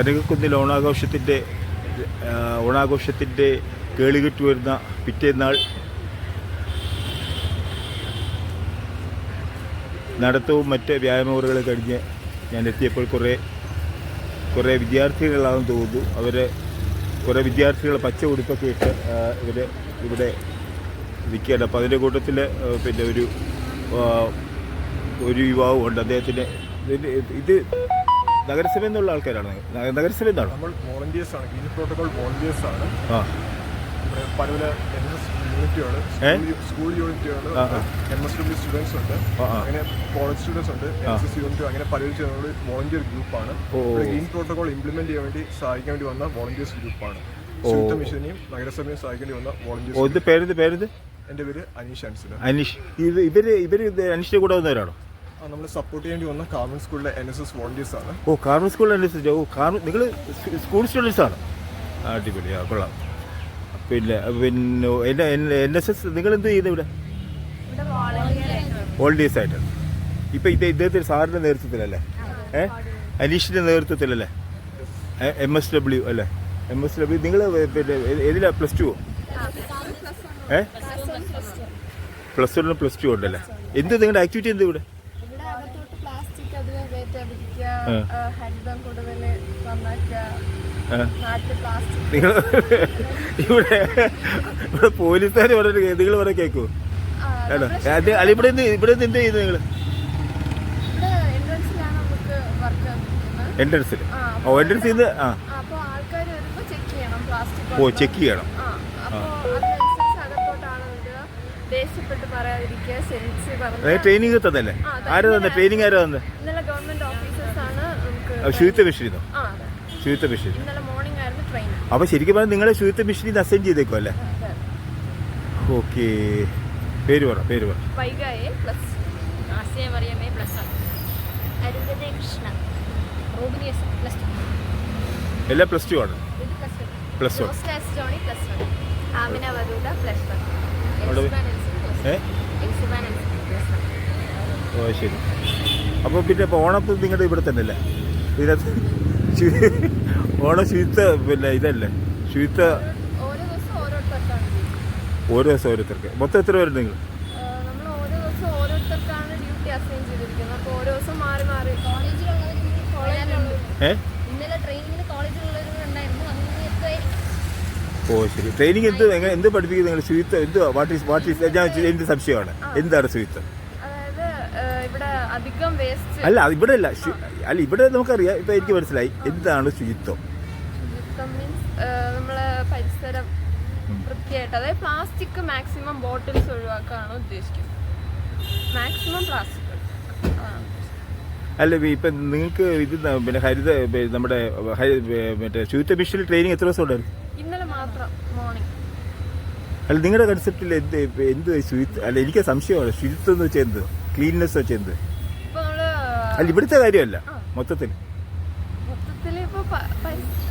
കനകക്കുന്നിൽ ഓണാഘോഷത്തിന്റെ ഓണാഘോഷത്തിന്റെ കേളികെട്ട് വരുന്ന പിറ്റേന്നാൾ നടത്തവും മറ്റ് വ്യായാമമുറകളും കഴിഞ്ഞ് ഞാൻ എത്തിയപ്പോൾ കുറേ കുറേ വിദ്യാർത്ഥികളാണെന്ന് തോന്നുന്നു. അവർ കുറേ വിദ്യാർത്ഥികൾ പച്ച ഉടുപ്പൊക്കെ ഇട്ട് ഇവർ ഇവിടെ നിൽക്കുകയാണ്. അപ്പോൾ അതിന്റെ കൂട്ടത്തിൽ പിന്നെ ഒരു ഒരു യുവാവും ഉണ്ട്. അദ്ദേഹത്തിന് ഇത് നഗരസഭയിൽ നിന്നുള്ള ആൾക്കാരാണ്. നഗരസഭയിലാണ് നഗരസഭയിൽ നിന്നാണോ? നമ്മൾ വോളണ്ടിയേഴ്സ് ആണ്. ഗ്രീൻ പ്രോട്ടോകോൾ വോളണ്ടിയേഴ്സ് ആണ്. ആ. ഇവിടെ പല എൻ എസ് എസ് യൂണിറ്റുകൾ സ്കൂൾ യൂണിറ്റുകൾ. എം എസ് ഡബ്ല്യു സ്റ്റുഡൻസ് ഉണ്ട്. അങ്ങനെ കോളേജ് സ്റ്റുഡൻസ് ഉണ്ട് എൻ എസ് എസ് യൂണിറ്റ് അങ്ങനെ പലരും ചേർന്നുള്ള വോളണ്ടിയർ ഗ്രൂപ്പാണ്. ഗ്രീൻ പ്രോട്ടോകോൾ ഇംപ്ലിമെന്റ് ചെയ്യാൻ വേണ്ടി സഹായിക്കാൻ വേണ്ടി വന്ന വോളണ്ടിയേഴ്സ് ഗ്രൂപ്പാണ് ശുചിത്വ മിഷനെയും നഗരസഭയും സഹായിക്കേണ്ടി വന്ന വോളണ്ടിയേഴ്സ് പേരെന്ത് പേരെന്ത്? എന്റെ പേര് അനീഷ് അൻസില അനീഷ്. ഇവർ ഇവർ അനീഷിന്റെ കൂടെ വന്നവരാണോ? നമ്മൾ സപ്പോർട്ട് ചെയ്യേണ്ടി വന്ന കാർമൻ സ്കൂളിലെ എൻ എസ് എസ് വോളണ്ടിയേഴ്സ് ആണ്. ഓ കാർമൽ സ്കൂളിൽ അനുസരിച്ച് ഓ കാർമൽ നിങ്ങൾ സ്കൂൾ സ്റ്റുഡൻസ് ആണ്? അടിപൊളി ആ കൊള്ളാം. പിന്നെ പിന്നെ എൻ എസ് എസ് നിങ്ങൾ എന്ത് ചെയ്യുന്നത് ഇവിടെ? ഇവിടെ volunteer ആയിട്ട് വോളണ്ടിയേഴ്സ് ആയിട്ട്. ഇപ്പം ഇത് ഇദ്ദേഹത്തിന് സാറിന്റെ നേതൃത്വത്തിലല്ലേ? ഏ? അനീഷിന്റെ നേതൃത്വത്തിലല്ലേ? എം എസ് ഡബ്ല്യു അല്ലേ? എം എസ് ഡബ്ല്യു നിങ്ങൾ പിന്നെ ഏ- ഏതിലാ? പ്ലസ് ടു ഏ? പ്ലസ് വണ്ണിന് പ്ലസ് ടു ഉണ്ടല്ലേ? എന്ത് നിങ്ങളുടെ ആക്ടിവിറ്റി എന്ത് ഇവിടെ ഇവിടെ അകത്തോട്ട് പ്ലാസ്റ്റിക് അധികം കയറ്റാതിരിക്കുക ആ. ആ, ഹരിതം കൂടുതൽ നിങ്ങൾ ഇവിടെ ഇവിടെ പോലീസുകാർ പറഞ്ഞിട്ട് നിങ്ങൾ പറഞ്ഞ ആണോ? അത് അല്ല ഇവിടെ ഇവിടെ എന്ത് ചെയ്യുന്നു നിങ്ങൾ എൻട്രൻസിൽ ഓ എൻട്രൻസിൽ നിന്ന് ആ. ഓ ചെക്ക് ചെയ്യണം. ട്രെയിനിങ് തന്നല്ലേ. ആരാ തന്നെ? ട്രെയിനിങ് ആരാ തന്നെ? ശുചിത്വ മിഷനിന്നോ ശുചിത്വ മിഷൻ അപ്പൊ ശരിക്കും പറഞ്ഞാൽ നിങ്ങളെ ശുചിത്വ മിഷനിൽ നിന്ന് അസൈൻ ചെയ്തേക്കും അല്ലേ? ഓക്കെ. പേര് പറ പേര് പറ. എല്ലാ പ്ലസ് ടു ആണ്. പ്ലസ് വൺ ഓ ശരി. അപ്പോൾ പിന്നെ ഓണപ്പം നിങ്ങളുടെ ഇവിടെ തന്നെ അല്ലേ ഇതിനകത്ത് ഓണം ശുചിത്വ പിന്നെ ഇതല്ലേ? ശുചിത്വ ഓരോ ദിവസം ഓരോരുത്തർക്കാണ് ഓരോ ദിവസം ഓരോരുത്തർക്ക്. മൊത്തം എത്ര പേരുണ്ട് നിങ്ങൾ നമ്മൾ ഓരോ ദിവസം ഓരോരുത്തർക്കാണ് ഡ്യൂട്ടി അസൈൻ ചെയ്തിരിക്കുന്നത്. അപ്പോൾ ഓരോ ദിവസം മാറി മാറി. കോളേജിലുള്ളവർ കോളേജിലുള്ളവർ ഇന്നലെ ട്രെയിനിങ്ങിന് കോളേജിലുള്ളവർ ഉണ്ടായിരുന്നു. അങ്ങനെ ഓ ശരി. ട്രെയിനിങ് എന്ത്? എങ്ങനെ എന്ത് പഠിപ്പിക്കുന്നത് നിങ്ങൾ ശുചിത്വം എന്ത് വാട്ട് ഈസ് വാട്ട് ഈസ് ഞാൻ എന്ത് സംശയമാണ്? എന്താണ് ശുചിത്വം അധികം വേസ്റ്റ് അല്ല ഇവിടെ അല്ല അല്ല ഇവിടെ നമുക്കറിയാം. ഇപ്പൊ എനിക്ക് മനസ്സിലായി. എന്താണ് ശുചിത്വം? ശുചിത്വം മീൻസ് നമ്മളെ പരിസരം വൃത്തിയായിട്ട് അതായത് പ്ലാസ്റ്റിക് മാക്സിമം ബോട്ടിൽസ് ഒഴിവാക്കാനാണ് ഉദ്ദേശിക്കുന്നത്. മാക്സിമം പ്ലാസ്റ്റിക് അല്ല ഇപ്പൊ നിങ്ങൾക്ക് ഇത് പിന്നെ ഹരിത നമ്മുടെ മറ്റേ ശുചിത്വ മിഷനിൽ ട്രെയിനിങ് എത്ര ദിവസം ഉണ്ടായിരുന്നു? ഇന്നലെ മാത്രം മോർണിംഗ് അല്ല നിങ്ങളുടെ കൺസെപ്റ്റിൽ എന്ത് എന്ത് ശുചിത്വം? അല്ല എനിക്ക് സംശയമാണ്. ശുചിത്വം എന്ന് വെച്ചാൽ എന്ത്? ക്ലീൻനെസ് വെച്ചാൽ എന്ത്? അല്ല ഇവിടുത്തെ കാര്യമല്ല മൊത്തത്തിൽ.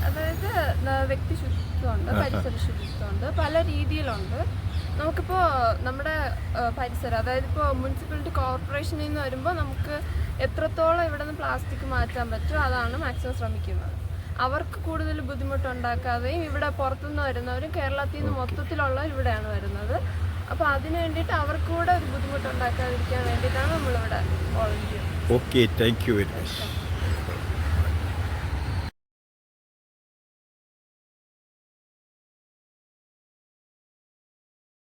അതായത് വ്യക്തി ശുചിത്വമുണ്ട്. പരിസര ശുചിത്വമുണ്ട് പല രീതിയിലുണ്ട്. നമുക്കിപ്പോൾ നമ്മുടെ പരിസരം അതായത് ഇപ്പോ മുനിസിപ്പാലിറ്റി കോർപ്പറേഷനിൽ നിന്ന് വരുമ്പോൾ നമുക്ക് എത്രത്തോളം ഇവിടെ നിന്ന് പ്ലാസ്റ്റിക് മാറ്റാൻ പറ്റുമോ അതാണ് മാക്സിമം ശ്രമിക്കുന്നത്. അവർക്ക് കൂടുതൽ ബുദ്ധിമുട്ടുണ്ടാക്കാതെയും ഇവിടെ പുറത്തുനിന്ന് വരുന്നവരും കേരളത്തിൽ നിന്ന് മൊത്തത്തിലുള്ളവർ ഇവിടെയാണ് വരുന്നത്. അപ്പോൾ അതിന് വേണ്ടിയിട്ട് അവർക്ക് കൂടെ ഒരു ബുദ്ധിമുട്ടുണ്ടാക്കാതിരിക്കാൻ വേണ്ടിയിട്ടാണ് നമ്മളിവിടെ volunteer okay thank you very much